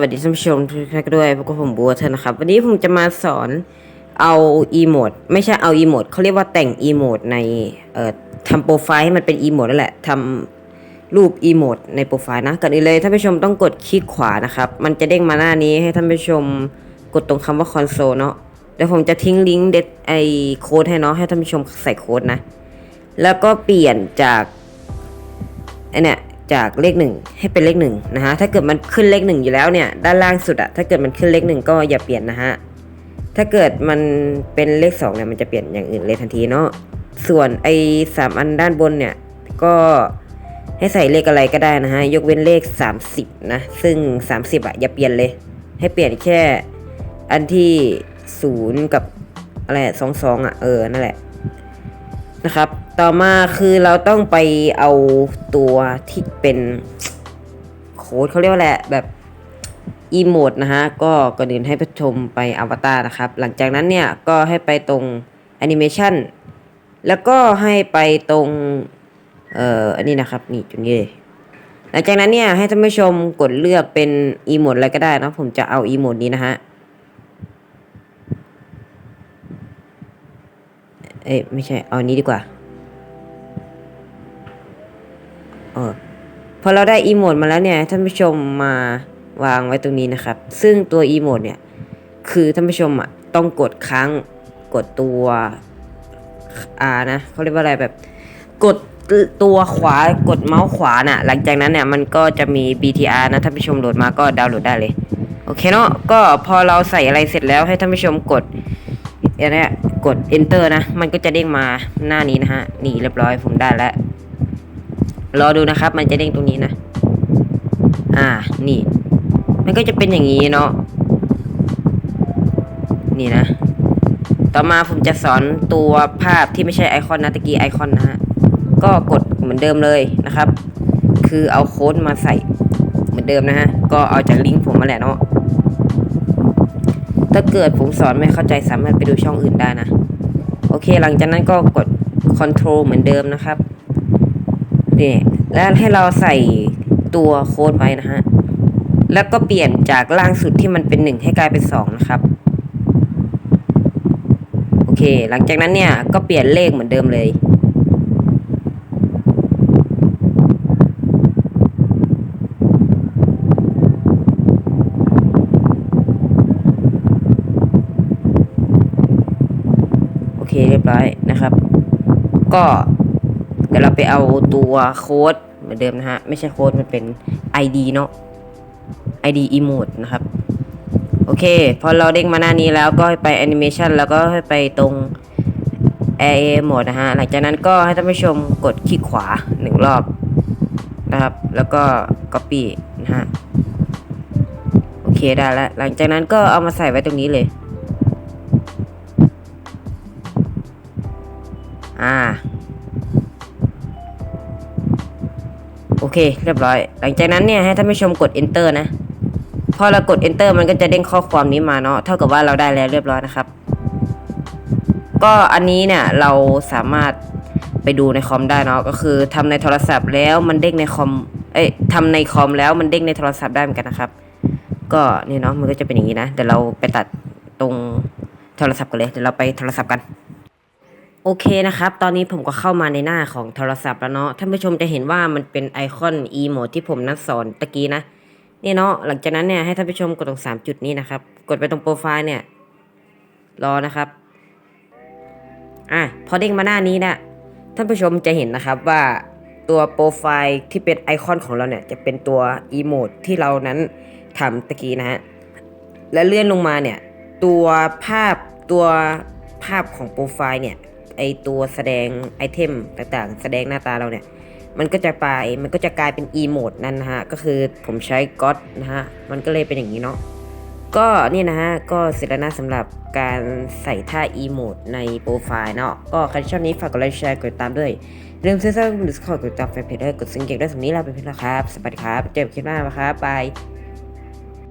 วัสดีท่านผู้ชมทุกท่านด้วยพวกผมบัวเธอนะครับ วันนี้ผมจะมาสอนเอาอีโมดไม่ใช่เอาอีโมดเขาเรียกว่าแต่งอีโมดในเอ่อทำโปรไฟล์ให้มันเป็นอีโมดนั่นแหละทำรูปอีโมดในโปรไฟล์นะก่อนอื่นเลยท่านผู้ชมต้องกดคลิกขวานะครับ มันจะเด้งมาหน้านี้ให้ท่านผู้ชมกดตรงคำว่าคอนโซลเนาะเดี๋ยวผมจะทิ้งลิงก์เด็ดไอโค้ดให้เนาะให้ท่านผู้ชมใส่โค้ดนะ แล้วก็เปลี่ยนจากไอเนี่ย จากเลขหนึ่งให้เป็นเลขหนึ่งนะฮะถ้าเกิดมันขึ้นเลขหนึ่งอยู่แล้วเนี่ยด้านล่างสุดอะถ้าเกิดมันขึ้นเลขหนึ่งก็อย่าเปลี่ยนนะฮะถ้าเกิดมันเป็นเลขสองเนี่ยมันจะเปลี่ยนอย่างอื่นเลยทันทีเนาะส่วนไอ้สามอันด้านบนเนี่ยก็ให้ใส่เลขอะไรก็ได้นะฮะยกเว้นเลข 30นะซึ่ง 30อะอย่าเปลี่ยนเลย ให้เปลี่ยนแค่อันที่ศูนย์กับอะไรสองสองอะเออนั่นแหละ นะครับ ต่อมาคือเราต้องไปเอาตัวที่เป็นโค้ดเขาเรียกว่าแหละแบบอีโมดนะฮะ ก็ก่อนอื่นให้ผู้ชมไปอวตารนะครับ หลังจากนั้นเนี่ยก็ให้ไปตรงแอนิเมชันแล้วก็ให้ไปตรง เอ่อ อันนี้นะครับนี่จุดนี้เลยหลังจากนั้นเนี่ยให้ท่านผู้ชมกดเลือกเป็นอีโมดอะไรก็ได้นะผมจะเอาอีโมดนี้นะฮะ เอ้ยไม่ใช่ เอาอันนี้ดีกว่าเออพอเราได้อีโมดมาแล้วเนี่ยท่านผู้ชมมาวางไว้ตรงนี้นะครับ ซึ่งตัวอีโมดเนี่ย คือท่านผู้ชมอะต้องกดค้างกดตัว R นะเขาเรียกว่าอะไรแบบ กดตัวขวากดเมาส์ขวาน่ะ หลังจากนั้นเนี่ยมันก็จะมี BTR นะท่านผู้ชมโหลดมาก็ดาวน์โหลดได้เลย โอเคเนาะก็พอเราใส่อะไรเสร็จแล้วให้ท่านผู้ชมกดอันนี้ กด enter นะ มันก็จะเด้งมาหน้านี้นะฮะ นี่เรียบร้อยผมได้แล้ว รอดูนะครับ มันจะเด้งตรงนี้นะ อ่า นี่ มันก็จะเป็นอย่างนี้เนาะ นี่นะ ต่อมาผมจะสอนตัวภาพที่ไม่ใช่ไอคอนนะตะกี้ไอคอนนะฮะ ก็กดเหมือนเดิมเลยนะครับ คือเอาโค้ดมาใส่เหมือนเดิมนะฮะ ก็เอาจากลิงก์ผมมาแหละเนาะ ถ้าเกิดผมสอนไม่เข้าใจสามารถไปดูช่องอื่นได้นะ โอเค หลังจากนั้นก็กด control เหมือนเดิมนะครับนี่แล้วให้เราใส่ตัวโค้ดไว้นะฮะ แล้วก็เปลี่ยนจากล่างสุดที่มันเป็นหนึ่งให้กลายเป็นสองนะครับ โอเค หลังจากนั้นเนี่ยก็เปลี่ยนเลขเหมือนเดิมเลย โอเคเร้อยนะครับ ก็เดี๋ยวเราไปเอาตัวโค้ดเหมือนเดิมนะฮะ ไม่ใช่โค้ดมันเป็น ID เนาะ ID emote นะครับ โอเค พอเราเด้งมาหน้านี้แล้วก็ให้ไป animation แล้วก็ให้ไปตรง area mode นะฮะ หลังจากนั้นก็ให้ท่านผู้ชมกดคลิกขวาหนึ่งรอบนะครับ แล้วก็ copy นะฮะ โอเคได้แล้ว หลังจากนั้นก็เอามาใส่ไว้ตรงนี้เลย อ่า โอเค เรียบร้อย หลังจากนั้นเนี่ยให้ท่านผู้ชมกด enter นะ พอเรากด enter มันก็จะเด้งข้อความนี้มาเนาะ เท่ากับว่าเราได้แล้วเรียบร้อยนะครับ ก็อันนี้เนี่ยเราสามารถไปดูในคอมได้เนาะ ก็คือทำในโทรศัพท์แล้วมันเด้งในคอม เอ้ยทำในคอมแล้วมันเด้งในโทรศัพท์ได้เหมือนกันนะครับ ก็เนี่ยเนาะมันก็จะเป็นอย่างนี้นะ เดี๋ยวเราไปตัดตรงโทรศัพท์กันเลย เดี๋ยวเราไปโทรศัพท์กัน โอเคนะครับ ตอนนี้ผมก็เข้ามาในหน้าของโทรศัพท์แล้วเนาะ ท่านผู้ชมจะเห็นว่ามันเป็นไอคอน e โมดที่ผมนัดสอนตะกี้นะ นี่เนาะ หลังจากนั้นเนี่ยให้ท่านผู้ชมกดตรงสามจุดนี้นะครับ กดไปตรงโปรไฟล์เนี่ย รอนะครับ อะ พอเด้งมาหน้านี้นะท่านผู้ชมจะเห็นนะครับว่าตัวโปรไฟล์ที่เป็นไอคอนของเราเนี่ย จะเป็นตัว e โมดที่เรานั้นทำตะกี้นะฮะ และเลื่อนลงมาเนี่ย ตัวภาพตัวภาพของโปรไฟล์เนี่ย ไอตัวแสดงไอเทมต่างๆ แสดงหน้าตาเราเนี่ย มันก็จะไปมันก็จะกลายเป็น e โหมดนั่นนะฮะ ก็คือผมใช้ God นะฮะ มันก็เลยเป็นอย่างนี้เนาะก็นี่นะฮะ ก็เสร็จแล้วนะสำหรับการใส่ท่า e โหมดในโปรไฟล์เนาะก็ใครชอบนี้ฝากกดไลค์แชร์กดติดตามด้วยเรื่องเสื้อเสื้อดิสคอร์ดกดติดตามแฟนเพจด้วยกดซิงเกิลด้วยสำนี้เราไปเพื่อนแล้วครับ สวัสดีครับ เจอกันคลิปหน้านะครับบาย